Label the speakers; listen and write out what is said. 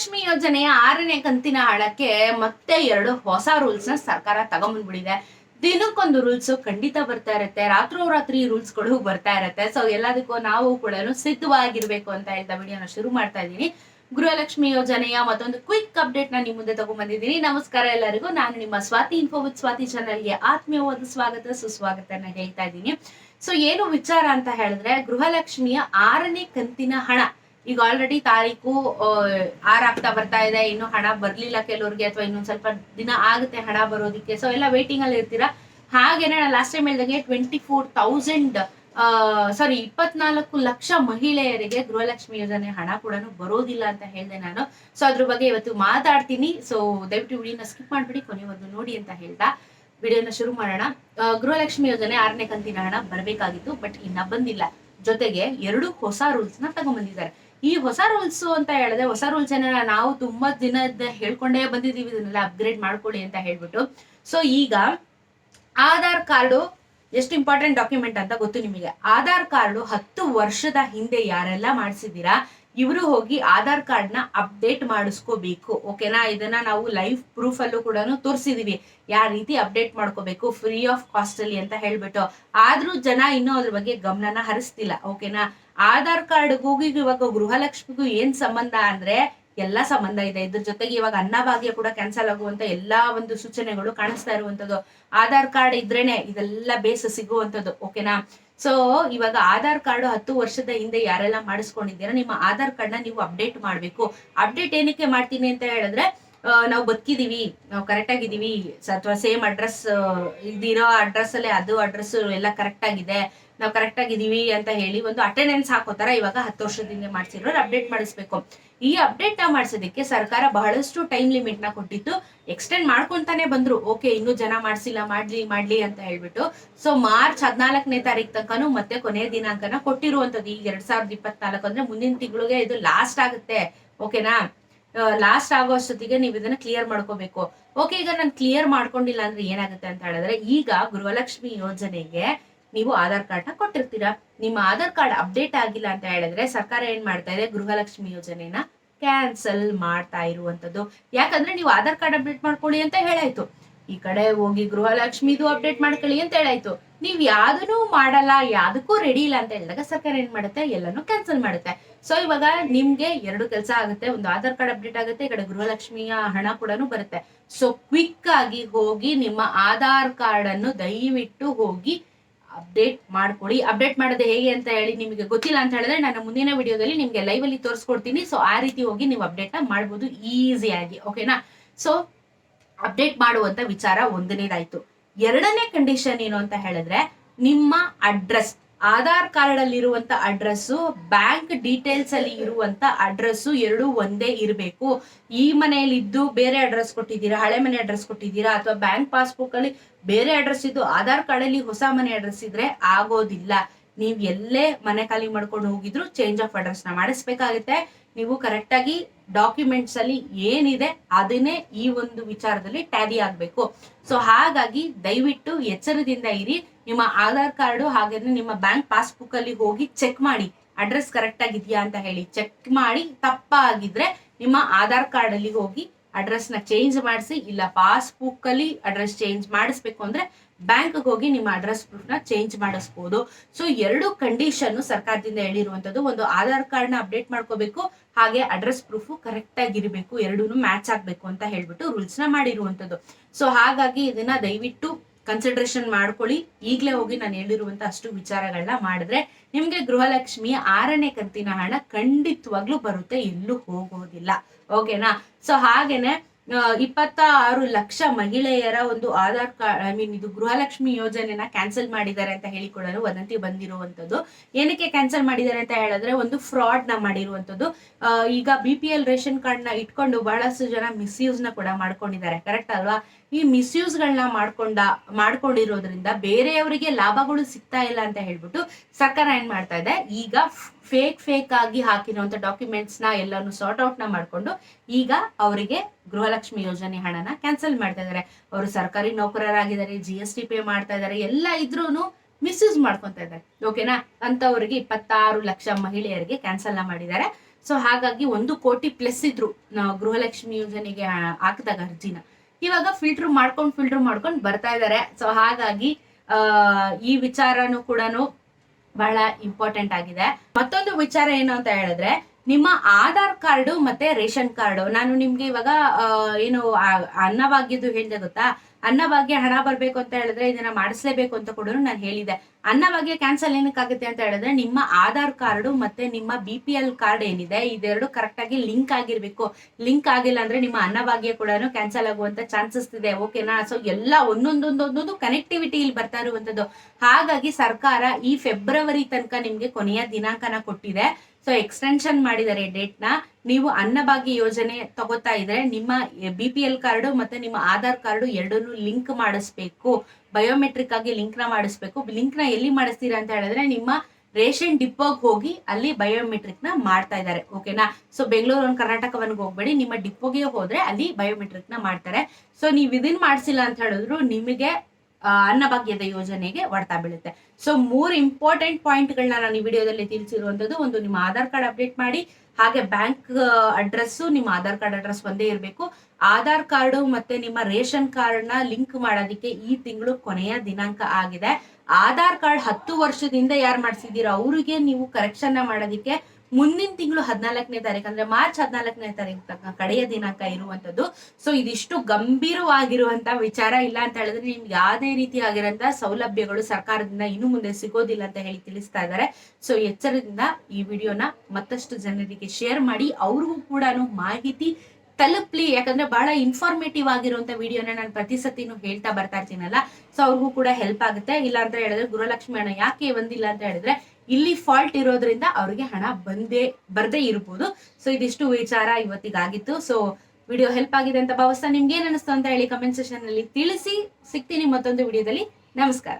Speaker 1: ಗೃಹಲಕ್ಷ್ಮಿ ಯೋಜನೆಯ ಆರನೇ ಕಂತಿನ ಹಣಕ್ಕೆ ಮತ್ತೆ ಎರಡು ಹೊಸ ರೂಲ್ಸ್ನ ಸರ್ಕಾರ ತಗೊಂಡ್ಬಂದ್ಬಿಟ್ಟಿದೆ ದಿನಕ್ಕೊಂದು ರೂಲ್ಸ್ ಖಂಡಿತ ಬರ್ತಾ ಇರುತ್ತೆ. ರಾತ್ರೋರಾತ್ರಿ ರೂಲ್ಸ್ಗಳು ಬರ್ತಾ ಇರುತ್ತೆ. ಸೊ ಎಲ್ಲದಕ್ಕೂ ನಾವು ಕೂಡ ಸಿದ್ಧವಾಗಿರ್ಬೇಕು ಅಂತ ಹೇಳ್ತಾ ವಿಡಿಯೋನ ಶುರು ಮಾಡ್ತಾ ಇದ್ದೀನಿ. ಗೃಹಲಕ್ಷ್ಮಿ ಯೋಜನೆಯ ಮತ್ತೊಂದು ಕ್ವಿಕ್ ಅಪ್ಡೇಟ್ನ ನಿಮ್ ಮುಂದೆ ತಗೊಂಡ್ಬಂದಿದ್ದೀನಿ ನಮಸ್ಕಾರ ಎಲ್ಲರಿಗೂ. ನಾನು ನಿಮ್ಮ ಸ್ವಾತಿ ಇನ್ಫೋ ವಿತ್ ಸ್ವಾತಿ ಚಾನಲ್ಗೆ ಆತ್ಮೀಯವಾದ ಸ್ವಾಗತ ಸುಸ್ವಾಗತನ ಹೇಳ್ತಾ ಇದ್ದೀನಿ. ಸೊ ಏನು ವಿಚಾರ ಅಂತ ಹೇಳಿದ್ರೆ ಗೃಹಲಕ್ಷ್ಮಿಯ ಆರನೇ ಕಂತಿನ ಹಣ ಈಗ ಆಲ್ರೆಡಿ ತಾರೀಕು ಆರಾಗ್ತಾ ಬರ್ತಾ ಇದೆ. ಇನ್ನು ಹಣ ಬರ್ಲಿಲ್ಲ ಕೆಲವ್ರಿಗೆ ಅಥವಾ ಇನ್ನೊಂದ್ ಸ್ವಲ್ಪ ದಿನ ಆಗುತ್ತೆ ಹಣ ಬರೋದಿಕ್ಕೆ. ಸೊ ಎಲ್ಲ ವೇಟಿಂಗ್ ಅಲ್ಲಿ ಇರ್ತೀರಾ? ಹಾಗೇನೆ ಲಾಸ್ಟ್ ಟೈಮ್ ಹೇಳ್ದಂಗೆ ಟ್ವೆಂಟಿ ಫೋರ್ ತೌಸಂಡ್ ಸಾರಿ ಇಪ್ಪತ್ನಾಲ್ಕು ಲಕ್ಷ ಮಹಿಳೆಯರಿಗೆ ಗೃಹಲಕ್ಷ್ಮಿ ಯೋಜನೆ ಹಣ ಕೂಡ ಬರೋದಿಲ್ಲ ಅಂತ ಹೇಳಿದೆ ನಾನು. ಸೊ ಅದ್ರ ಬಗ್ಗೆ ಇವತ್ತು ಮಾತಾಡ್ತೀನಿ. ಸೊ ದಯವಿಟ್ಟು ವಿಡಿಯೋನ ಸ್ಕಿಪ್ ಮಾಡ್ಬಿಡಿ ಒಂದು ನೋಡಿ ಅಂತ ಹೇಳ್ತಾ ವಿಡಿಯೋನ ಶುರು ಮಾಡೋಣ. ಗೃಹಲಕ್ಷ್ಮಿ ಯೋಜನೆ ಆರನೇ ಕಂತಿನ ಹಣ ಬರಬೇಕಾಗಿತ್ತು, ಬಟ್ ಇನ್ನ ಬಂದಿಲ್ಲ. ಜೊತೆಗೆ ಎರಡು ಹೊಸ ರೂಲ್ಸ್ನ ತಗೊಂಡ್ಬಂದಿದ್ದಾರೆ ಈ ಹೊಸ ರೂಲ್ಸ್ ಅಂತ ಹೇಳಿದ್ರೆ ಹೊಸ ರೂಲ್ಸ್ ಏನಲ್ಲ ನಾವು ತುಂಬಾ ದಿನದ ಹೇಳ್ಕೊಂಡೇ ಬಂದಿದೀವಿ, ಇದನ್ನೆಲ್ಲ ಅಪ್ಗ್ರೇಡ್ ಮಾಡ್ಕೊಳ್ಳಿ ಅಂತ ಹೇಳ್ಬಿಟ್ಟು. ಸೊ ಈಗ ಆಧಾರ್ ಕಾರ್ಡು ಎಷ್ಟು ಇಂಪಾರ್ಟೆಂಟ್ ಡಾಕ್ಯುಮೆಂಟ್ ಅಂತ ಗೊತ್ತು ನಿಮಗೆ? ಆಧಾರ್ ಕಾರ್ಡು ಹತ್ತು ವರ್ಷದ ಹಿಂದೆ ಯಾರೆಲ್ಲ ಮಾಡಿಸಿದ್ದೀರಾ? ಇವರು ಹೋಗಿ ಆಧಾರ್ ಕಾರ್ಡ್ನ ಅಪ್ಡೇಟ್ ಮಾಡಿಸ್ಕೋಬೇಕು, ಓಕೆನಾ? ಇದನ್ನ ನಾವು ಲೈಫ್ ಪ್ರೂಫ್ ಅಲ್ಲೂ ಕೂಡ ತೋರಿಸಿದೀವಿ. ಯಾವ ರೀತಿ ಅಪ್ಡೇಟ್ ಮಾಡ್ಕೋಬೇಕು? ಫ್ರೀ ಆಫ್ ಕಾಸ್ಟ್ ಅಲ್ಲಿ ಅಂತ ಹೇಳ್ಬಿಟ್ಟು. ಆದ್ರೂ ಜನ ಇನ್ನೂ ಅದ್ರ ಬಗ್ಗೆ ಗಮನನ ಹರಿಸ್ತಿಲ್ಲ, ಓಕೆನಾ? ಆಧಾರ್ ಕಾರ್ಡ್ಗೂ ಇವಾಗ ಗೃಹಲಕ್ಷ್ಮಿಗೂ ಏನ್ ಸಂಬಂಧ ಅಂದ್ರೆ ಎಲ್ಲ ಸಂಬಂಧ ಇದೆ. ಇದ್ರ ಜೊತೆಗೆ ಇವಾಗ ಅನ್ನಭಾಗ್ಯ ಕೂಡ ಕ್ಯಾನ್ಸಲ್ ಆಗುವಂತ ಎಲ್ಲಾ ಒಂದು ಸೂಚನೆಗಳು ಕಾಣಿಸ್ತಾ ಇರುವಂತದ್ದು. ಆಧಾರ್ ಕಾರ್ಡ್ ಇದ್ರೇನೆ ಇದೆಲ್ಲ ಬೇಸ್ ಸಿಗುವಂತದ್ದು, ಓಕೆನಾ? ಸೊ ಇವಾಗ ಆಧಾರ್ ಕಾರ್ಡ್ ಹತ್ತು ವರ್ಷದ ಹಿಂದೆ ಯಾರೆಲ್ಲ ಮಾಡಿಸ್ಕೊಂಡಿದ್ದೀರಾ, ನಿಮ್ಮ ಆಧಾರ್ ಕಾರ್ಡ್ನ ನೀವು ಅಪ್ಡೇಟ್ ಮಾಡ್ಬೇಕು. ಅಪ್ಡೇಟ್ ಏನಕ್ಕೆ ಮಾಡ್ತೀನಿ ಅಂತ ಹೇಳಿದ್ರೆ ನಾವು ಬದುಕಿದೀವಿ, ನಾವು ಕರೆಕ್ಟ್ ಆಗಿದೀವಿ, ಅಥವಾ ಸೇಮ್ ಅಡ್ರೆಸ್ ಇದಿರೋ ಅಡ್ರೆಸ್ ಅಲ್ಲೇ ಅದು ಅಡ್ರೆಸ್ ಎಲ್ಲ ಕರೆಕ್ಟ್ ಆಗಿದೆ. ನಾವು ಕರೆಕ್ಟ್ ಆಗಿದ್ದೀವಿ ಅಂತ ಹೇಳಿ ಒಂದು ಅಟೆಂಡೆನ್ಸ್ ಹಾಕೋತಾರ ಇವಾಗ ಹತ್ತು ವರ್ಷದಿಂದ ಮಾಡಿಸಿರೋರು ಅಪ್ಡೇಟ್ ಮಾಡಿಸ್ಬೇಕು. ಈ ಅಪ್ಡೇಟ್ನ ಮಾಡಿಸೋದಕ್ಕೆ ಸರ್ಕಾರ ಬಹಳಷ್ಟು ಟೈಮ್ ಲಿಮಿಟ್ನ ಕೊಟ್ಟಿತ್ತು ಎಕ್ಸ್ಟೆಂಡ್ ಮಾಡ್ಕೊಂತಾನೆ ಬಂದ್ರು. ಓಕೆ ಇನ್ನೂ ಜನ ಮಾಡ್ಸಿಲ್ಲ, ಮಾಡ್ಲಿ ಮಾಡ್ಲಿ ಅಂತ ಹೇಳ್ಬಿಟ್ಟು. ಸೊ ಮಾರ್ಚ್ ಹದಿನಾಲ್ಕನೇ ತಾರೀಕು ತನಕನು ಮತ್ತೆ ಕೊನೆಯ ದಿನಾಂಕನ ಕೊಟ್ಟಿರುವಂತದ್ದು ಈಗ ಎರಡ್ ಸಾವಿರದ ಇಪ್ಪತ್ನಾಲ್ಕು ಅಂದ್ರೆ ಮುಂದಿನ ತಿಂಗಳಿಗೆ ಇದು ಲಾಸ್ಟ್ ಆಗುತ್ತೆ. ಓಕೆನಾ ಲಾಸ್ಟ್ ಆಗೋ ಅಷ್ಟೊತ್ತಿಗೆ ನೀವು ಇದನ್ನ ಕ್ಲಿಯರ್ ಮಾಡ್ಕೋಬೇಕು. ಓಕೆ ಈಗ ನಾನು ಕ್ಲಿಯರ್ ಮಾಡ್ಕೊಂಡಿಲ್ಲ ಅಂದ್ರೆ ಏನಾಗುತ್ತೆ ಅಂತ ಹೇಳಿದ್ರೆ ಈಗ ಗೃಹಲಕ್ಷ್ಮಿ ಯೋಜನೆಗೆ ನೀವು ಆಧಾರ್ ಕಾರ್ಡ್ನ ಕೊಟ್ಟಿರ್ತೀರಾ? ನಿಮ್ಮ ಆಧಾರ್ ಕಾರ್ಡ್ ಅಪ್ಡೇಟ್ ಆಗಿಲ್ಲ ಅಂತ ಹೇಳಿದ್ರೆ ಸರ್ಕಾರ ಏನ್ ಮಾಡ್ತಾ ಇದೆ? ಗೃಹಲಕ್ಷ್ಮಿ ಯೋಜನೆನ ಕ್ಯಾನ್ಸಲ್ ಮಾಡ್ತಾ ಇರುವಂತದ್ದು. ಯಾಕಂದ್ರೆ ನೀವು ಆಧಾರ್ ಕಾರ್ಡ್ ಅಪ್ಡೇಟ್ ಮಾಡ್ಕೊಳ್ಳಿ ಅಂತ ಹೇಳಾಯ್ತು. ಈ ಕಡೆ ಹೋಗಿ ಗೃಹಲಕ್ಷ್ಮಿದು ಅಪ್ಡೇಟ್ ಮಾಡ್ಕೊಳ್ಳಿ ಅಂತ ಹೇಳಾಯ್ತು. ನೀವ್ ಯಾವ್ದನ್ನು ಮಾಡಲ್ಲ, ಯಾವ್ದಕ್ಕೂ ರೆಡಿ ಇಲ್ಲ ಅಂತ ಹೇಳಿದಾಗ ಸರ್ಕಾರ ಏನ್ ಮಾಡುತ್ತೆ? ಎಲ್ಲಾನು ಕ್ಯಾನ್ಸಲ್ ಮಾಡುತ್ತೆ. ಸೊ ಇವಾಗ ನಿಮ್ಗೆ ಎರಡು ಕೆಲಸ ಆಗುತ್ತೆ. ಒಂದು ಆಧಾರ್ ಕಾರ್ಡ್ ಅಪ್ಡೇಟ್ ಆಗುತ್ತೆ, ಈ ಕಡೆ ಗೃಹಲಕ್ಷ್ಮಿಯ ಹಣ ಕೂಡ ಬರುತ್ತೆ. ಸೊ ಕ್ವಿಕ್ ಆಗಿ ಹೋಗಿ ನಿಮ್ಮ ಆಧಾರ್ ಕಾರ್ಡ್ ಅನ್ನು ದಯವಿಟ್ಟು ಹೋಗಿ ಅಪ್ಡೇಟ್ ಮಾಡ್ಕೊಳ್ಳಿ ಅಪ್ಡೇಟ್ ಮಾಡೋದು ಹೇಗೆ ಅಂತ ಹೇಳಿ ನಿಮಗೆ ಗೊತ್ತಿಲ್ಲ ಅಂತ ಹೇಳಿದ್ರೆ ನಾನು ಮುಂದಿನ ವಿಡಿಯೋದಲ್ಲಿ ನಿಮಗೆ ಲೈವ್ ಅಲ್ಲಿ ತೋರಿಸ್ಕೊಡ್ತೀನಿ. ಸೊ ಆ ರೀತಿ ಹೋಗಿ ನೀವು ಅಪ್ಡೇಟ್ನ ಮಾಡ್ಬೋದು ಈಸಿಯಾಗಿ ಓಕೆನಾ ಸೊ ಅಪ್ಡೇಟ್ ಮಾಡುವಂತ ವಿಚಾರ ಒಂದನೇದಾಯ್ತು. ಎರಡನೇ ಕಂಡೀಷನ್ ಏನು ಅಂತ ಹೇಳಿದ್ರೆ ನಿಮ್ಮ ಅಡ್ರೆಸ್ ಆಧಾರ್ ಕಾರ್ಡ್ ಅಲ್ಲಿ ಇರುವಂತ ಅಡ್ರೆಸ್ ಬ್ಯಾಂಕ್ ಡೀಟೇಲ್ಸ್ ಅಲ್ಲಿ ಇರುವಂತ ಅಡ್ರೆಸ್ ಎರಡು ಒಂದೇ ಇರಬೇಕು. ಈ ಮನೆಯಲ್ಲಿ ಇದ್ದು ಬೇರೆ ಅಡ್ರೆಸ್ ಕೊಟ್ಟಿದ್ದೀರಾ, ಹಳೆ ಮನೆ ಅಡ್ರೆಸ್ ಕೊಟ್ಟಿದ್ದೀರಾ, ಅಥವಾ ಬ್ಯಾಂಕ್ ಪಾಸ್ಬುಕ್ ಅಲ್ಲಿ ಬೇರೆ ಅಡ್ರೆಸ್ ಇದ್ದು ಆಧಾರ್ ಕಾರ್ಡ್ ಅಲ್ಲಿ ಹೊಸ ಮನೆ ಅಡ್ರೆಸ್ ಇದ್ರೆ ಆಗೋದಿಲ್ಲ. ನೀವ್ ಎಲ್ಲೇ ಮನೆ ಖಾಲಿ ಮಾಡ್ಕೊಂಡು ಹೋಗಿದ್ರು ಚೇಂಜ್ ಆಫ್ ಅಡ್ರೆಸ್ನ ಮಾಡಿಸ್ಬೇಕಾಗುತ್ತೆ. ನೀವು ಕರೆಕ್ಟ್ ಆಗಿ ಡಾಕ್ಯುಮೆಂಟ್ಸ್ ಅಲ್ಲಿ ಏನಿದೆ ಅದನ್ನೇ ಈ ಒಂದು ವಿಚಾರದಲ್ಲಿ ಟ್ಯಾಲಿ ಆಗ್ಬೇಕು. ಸೊ ಹಾಗಾಗಿ ದಯವಿಟ್ಟು ಎಚ್ಚರದಿಂದ ಇರಿ. ನಿಮ್ಮ ಆಧಾರ್ ಕಾರ್ಡು ಹಾಗೆ ನಿಮ್ಮ ಬ್ಯಾಂಕ್ ಪಾಸ್ಬುಕ್ ಅಲ್ಲಿ ಹೋಗಿ ಚೆಕ್ ಮಾಡಿ. ಅಡ್ರೆಸ್ ಕರೆಕ್ಟ್ ಆಗಿದೆಯಾ ಅಂತ ಹೇಳಿ. ಚೆಕ್ ಮಾಡಿ ತಪ್ಪಾಗಿದ್ರೆ ನಿಮ್ಮ ಆಧಾರ್ ಕಾರ್ಡ್ ಅಲ್ಲಿ ಹೋಗಿ ಅಡ್ರೆಸ್ನ ಚೇಂಜ್ ಮಾಡಿಸಿ ಇಲ್ಲ ಪಾಸ್ಬುಕ್ ಅಲ್ಲಿ ಅಡ್ರೆಸ್ ಚೇಂಜ್ ಮಾಡಿಸ್ಬೇಕು ಅಂದ್ರೆ ಬ್ಯಾಂಕ್ ಹೋಗಿ ನಿಮ್ಮ ಅಡ್ರೆಸ್ ಪ್ರೂಫ್ನ ಚೇಂಜ್ ಮಾಡಿಸ್ಬೋದು. ಸೊ, ಎರಡು ಕಂಡೀಷನ್ ಸರ್ಕಾರದಿಂದ ಹೇಳಿರುವಂತದ್ದು ಒಂದು ಆಧಾರ್ ಕಾರ್ಡ್ನ ಅಪ್ಡೇಟ್ ಮಾಡ್ಕೋಬೇಕು, ಹಾಗೆ ಅಡ್ರೆಸ್ ಪ್ರೂಫ್ ಕರೆಕ್ಟ್ ಆಗಿರ್ಬೇಕು ಎರಡೂ ಮ್ಯಾಚ್ ಆಗ್ಬೇಕು ಅಂತ ಹೇಳ್ಬಿಟ್ಟು ರೂಲ್ಸ್ನ ಮಾಡಿರುವಂತದ್ದು ಸೊ, ಹಾಗಾಗಿ ಇದನ್ನ ದಯವಿಟ್ಟು ಕನ್ಸಿಡರೇಷನ್ ಮಾಡ್ಕೊಳ್ಳಿ. ಈಗಲೇ ಹೋಗಿ ನಾನು ಹೇಳಿರುವಂತ ಅಷ್ಟು ವಿಚಾರಗಳನ್ನ ಮಾಡಿದ್ರೆ ನಿಮ್ಗೆ ಗೃಹಲಕ್ಷ್ಮಿಯ ಆರನೇ ಕಂತಿನ ಹಣ ಖಂಡಿತವಾಗ್ಲೂ ಬರುತ್ತೆ. ಎಲ್ಲೂ ಹೋಗೋದಿಲ್ಲ. ಓಕೆನಾ ಸೊ ಹಾಗೇನೆ ಇಪ್ಪತ್ತ ಆರು ಲಕ್ಷ ಮಹಿಳೆಯರ ಒಂದು ಆಧಾರ್ ಕಾರ್ಡ್ ಐ ಮೀನ್ ಇದು ಗೃಹಲಕ್ಷ್ಮಿ ಯೋಜನೆನ ಕ್ಯಾನ್ಸಲ್ ಮಾಡಿದ್ದಾರೆ ಅಂತ ಹೇಳಿಕೊಳ್ಳಲು ವದಂತಿ ಬಂದಿರುವಂತದ್ದು ಏನಕ್ಕೆ ಕ್ಯಾನ್ಸಲ್ ಮಾಡಿದ್ದಾರೆ ಅಂತ ಹೇಳಿದ್ರೆ ಒಂದು ಫ್ರಾಡ್ನ ಮಾಡಿರುವಂತದ್ದು ಈಗ ಬಿ ಪಿ ಎಲ್ ರೇಷನ್ ಕಾರ್ಡ್ನ ಇಟ್ಕೊಂಡು ಬಹಳಷ್ಟು ಜನ ಮಿಸ್ಯೂಸ್ನ ಕೂಡ ಮಾಡ್ಕೊಂಡಿದ್ದಾರೆ. ಕರೆಕ್ಟ್ ಅಲ್ವಾ? ಈ ಮಿಸ್ಯೂಸ್ ಗಳನ್ನ ಮಾಡ್ಕೊಂಡ, ಮಾಡ್ಕೊಂಡಿರೋದ್ರಿಂದ ಬೇರೆಯವರಿಗೆ ಲಾಭಗಳು ಸಿಗ್ತಾ ಇಲ್ಲ ಅಂತ ಹೇಳ್ಬಿಟ್ಟು ಸರ್ಕಾರ ಏನ್ ಮಾಡ್ತಾ ಇದೆ? ಈಗ ಫೇಕ್ ಫೇಕ್ ಆಗಿ ಹಾಕಿರುವಂತ ಡಾಕ್ಯುಮೆಂಟ್ಸ್ನ ಎಲ್ಲಾನು ಸಾರ್ಟ್ನ ಮಾಡ್ಕೊಂಡು ಈಗ ಅವರಿಗೆ ಗೃಹಲಕ್ಷ್ಮಿ ಯೋಜನೆ ಹಣನ ಕ್ಯಾನ್ಸಲ್ ಮಾಡ್ತಾ ಇದ್ದಾರೆ ಅವರು ಸರ್ಕಾರಿ ನೌಕರರಾಗಿದ್ದಾರೆ ಜಿ ಎಸ್ ಟಿ ಪೇ ಮಾಡ್ತಾ ಇದ್ದಾರೆ ಎಲ್ಲ ಇದ್ರೂನು ಮಿಸ್ಯೂಸ್ ಮಾಡ್ಕೊಂತ ಇದ್ದಾರೆ ಓಕೆನಾ ಅಂತವರಿಗೆ ಇಪ್ಪತ್ತಾರು ಲಕ್ಷ ಮಹಿಳೆಯರಿಗೆ ಕ್ಯಾನ್ಸಲ್ನ ಮಾಡಿದ್ದಾರೆ. ಸೊ ಹಾಗಾಗಿ ಒಂದು ಕೋಟಿ ಪ್ಲಸ್ ಇದ್ರು ಗೃಹಲಕ್ಷ್ಮಿ ಯೋಜನೆಗೆ ಹಾಕಿದಾಗ ಅರ್ಜಿನ. ಇವಾಗ ಫಿಲ್ಟರ್ ಮಾಡ್ಕೊಂಡು ಫಿಲ್ಟರ್ ಮಾಡ್ಕೊಂಡು ಬರ್ತಾ ಇದ್ದಾರೆ ಸೊ ಹಾಗಾಗಿ ಈ ವಿಚಾರನೂ ಕೂಡ ಬಹಳ ಇಂಪಾರ್ಟೆಂಟ್ ಆಗಿದೆ. ಮತ್ತೊಂದು ವಿಚಾರ ಏನು ಅಂತ ಹೇಳಿದ್ರೆ, ನಿಮ್ಮ ಆಧಾರ್ ಕಾರ್ಡು ಮತ್ತೆ ರೇಷನ್ ಕಾರ್ಡು. ನಾನು ನಿಮ್ಗೆ ಇವಾಗ ಏನು ಅನ್ನವಾಗಿದ್ದು ಹೇಳಿದೆ ಗೊತ್ತಾ? ಅನ್ನಭಾಗ್ಯ ಹಣ ಬರ್ಬೇಕು ಅಂತ ಹೇಳಿದ್ರೆ ಇದನ್ನ ಮಾಡಿಸ್ಲೇಬೇಕು ಅಂತ ಕೂಡ ನಾನು ಹೇಳಿದೆ. ಅನ್ನಭಾಗ್ಯ ಕ್ಯಾನ್ಸಲ್ ಏನಕ್ಕಾಗುತ್ತೆ ಅಂತ ಹೇಳಿದ್ರೆ ನಿಮ್ಮ ಆಧಾರ್ ಕಾರ್ಡ್ ಮತ್ತೆ ನಿಮ್ಮ ಬಿ ಪಿ ಎಲ್ ಕಾರ್ಡ್ ಏನಿದೆ, ಇದೆರಡು ಕರೆಕ್ಟ್ ಆಗಿ ಲಿಂಕ್ ಆಗಿರ್ಬೇಕು. ಲಿಂಕ್ ಆಗಿಲ್ಲ ಅಂದ್ರೆ ನಿಮ್ಮ ಅನ್ನಭಾಗ್ಯ ಕೂಡ ಕ್ಯಾನ್ಸಲ್ ಆಗುವಂತ ಚಾನ್ಸಸ್ ಇದೆ ಓಕೆನಾ ಸೊ ಎಲ್ಲ ಒಂದೊಂದೊಂದೊಂದೊಂದು ಕನೆಕ್ಟಿವಿಟಿ ಇಲ್ಲಿ ಬರ್ತಾ ಇರುವಂತದ್ದು. ಹಾಗಾಗಿ ಸರ್ಕಾರ ಈ ಫೆಬ್ರವರಿ ತನಕ ನಿಮ್ಗೆ ಕೊನೆಯ ದಿನಾಂಕನ ಕೊಟ್ಟಿದೆ. ಸೊ ಎಕ್ಸ್ಟೆನ್ಷನ್ ಮಾಡಿದ್ದಾರೆ ಡೇಟ್ನ ನೀವು ಅನ್ನಭಾಗ್ಯ ಯೋಜನೆ ತಗೋತಾ ಇದ್ರೆ ನಿಮ್ಮ ಬಿ ಪಿ ಎಲ್ ಕಾರ್ಡು ಮತ್ತೆ ನಿಮ್ಮ ಆಧಾರ್ ಕಾರ್ಡು ಎರಡನ್ನೂ ಲಿಂಕ್ ಮಾಡಿಸ್ಬೇಕು. ಬಯೋಮೆಟ್ರಿಕ್ ಆಗಿ ಲಿಂಕ್ನ ಮಾಡಿಸ್ಬೇಕು. ಲಿಂಕ್ನ ಎಲ್ಲಿ ಮಾಡಿಸ್ತೀರಾ ಅಂತ ಹೇಳಿದ್ರೆ ನಿಮ್ಮ ರೇಷನ್ ಡಿಪೋಗ್ ಹೋಗಿ ಅಲ್ಲಿ ಬಯೋಮೆಟ್ರಿಕ್ನ ಮಾಡ್ತಾ ಇದ್ದಾರೆ. ಓಕೆನಾ ಸೊ ಬೆಂಗಳೂರು ಕರ್ನಾಟಕವನ್ಗೆ ಹೋಗ್ಬೇಡಿ. ನಿಮ್ಮ ಡಿಪೋಗೆ ಹೋದ್ರೆ ಅಲ್ಲಿ ಬಯೋಮೆಟ್ರಿಕ್ನ ಮಾಡ್ತಾರೆ. ಸೊ ನೀವು ಇದನ್ನ ಮಾಡಿಸಿಲ್ಲ ಅಂತ ಹೇಳಿದ್ರು ನಿಮಗೆ ಅನ್ನಭಾಗ್ಯದ ಯೋಜನೆಗೆ ಹೊಡ್ತಾ ಬೀಳುತ್ತೆ. ಸೊ ಮೂರು ಇಂಪಾರ್ಟೆಂಟ್ ಪಾಯಿಂಟ್ಗಳನ್ನ ನಾನು ಈ ವಿಡಿಯೋದಲ್ಲಿ ತಿಳಿಸಿರುವಂತದ್ದು ಒಂದು ನಿಮ್ಮ ಆಧಾರ್ ಕಾರ್ಡ್ ಅಪ್ಡೇಟ್ ಮಾಡಿ, ಹಾಗೆ ಬ್ಯಾಂಕ್ ಅಡ್ರೆಸ್ಸು ನಿಮ್ಮ ಆಧಾರ್ ಕಾರ್ಡ್ ಅಡ್ರೆಸ್ ಒಂದೇ ಇರಬೇಕು. ಆಧಾರ್ ಕಾರ್ಡು ಮತ್ತೆ ನಿಮ್ಮ ರೇಷನ್ ಕಾರ್ಡ್ನ ಲಿಂಕ್ ಮಾಡೋದಕ್ಕೆ ಈ ತಿಂಗಳು ಕೊನೆಯ ದಿನಾಂಕ ಆಗಿದೆ. ಆಧಾರ್ ಕಾರ್ಡ್ ಹತ್ತು ವರ್ಷದಿಂದ ಯಾರು ಮಾಡಿಸಿದ್ದೀರೋ ಅವರಿಗೆ ನೀವು ಕರೆಕ್ಷನ್ ಮಾಡೋದಕ್ಕೆ ಮುಂದಿನ ತಿಂಗಳು ಹದಿನಾಲ್ಕನೇ ತಾರೀಕು, ಅಂದ್ರೆ ಮಾರ್ಚ್ ಹದಿನಾಲ್ಕನೇ ತಾರೀಕು ತನಕ ಕಡೆಯ ದಿನಾಂಕ ಇರುವಂತದ್ದು ಸೊ ಇದಿಷ್ಟು ಗಂಭೀರವಾಗಿರುವಂತ ವಿಚಾರ ಇಲ್ಲ ಅಂತ ಹೇಳಿದ್ರೆ ನಿಮ್ಗೆ ಯಾವುದೇ ರೀತಿಯಾಗಿರಂತ ಸೌಲಭ್ಯಗಳು ಸರ್ಕಾರದಿಂದ ಇನ್ನು ಮುಂದೆ ಸಿಗೋದಿಲ್ಲ ಅಂತ ಹೇಳಿ ತಿಳಿಸ್ತಾ ಇದ್ದಾರೆ. ಸೊ ಎಚ್ಚರದಿಂದ ಈ ವಿಡಿಯೋನ ಮತ್ತಷ್ಟು ಜನರಿಗೆ ಶೇರ್ ಮಾಡಿ, ಅವ್ರಿಗೂ ಕೂಡ ಮಾಹಿತಿ ತಲುಪ್ಲಿ. ಯಾಕಂದ್ರೆ ಬಹಳ ಇನ್ಫಾರ್ಮೇಟಿವ್ ಆಗಿರುವಂತ ವಿಡಿಯೋನ ನಾನು ಪ್ರತಿ ಸತಿನೂ ಹೇಳ್ತಾ ಬರ್ತಾ ಇರ್ತೀನಲ್ಲ ಸೊ ಅವ್ರಿಗೂ ಕೂಡ ಹೆಲ್ಪ್ ಆಗುತ್ತೆ. ಇಲ್ಲ ಅಂತ ಹೇಳಿದ್ರೆ ಗೃಹಲಕ್ಷ್ಮಿ ಅಣ್ಣ ಯಾಕೆ ಬಂದಿಲ್ಲ ಅಂತ ಹೇಳಿದ್ರೆ ಇಲ್ಲಿ ಫಾಲ್ಟ್ ಇರೋದ್ರಿಂದ ಅವ್ರಿಗೆ ಹಣ ಬಂದೇ, ಬರ್ದೇ ಇರ್ಬೋದು. ಸೊ ಇದಿಷ್ಟು ವಿಚಾರ ಇವತ್ತಿಗಾಗಿತ್ತು. ಸೊ ವಿಡಿಯೋ ಹೆಲ್ಪ್ ಆಗಿದೆ ಅಂತ ಭಾವಿಸ್ತಾ ನಿಮ್ಗೆ ಏನ್ ಅನಿಸ್ತು ಅಂತ ಹೇಳಿ ಕಮೆಂಟ್ ಸೆಷನ್ ಅಲ್ಲಿ ತಿಳಿಸಿ. ಸಿಗ್ತೀನಿ ಮತ್ತೊಂದು ವಿಡಿಯೋದಲ್ಲಿ ನಮಸ್ಕಾರ.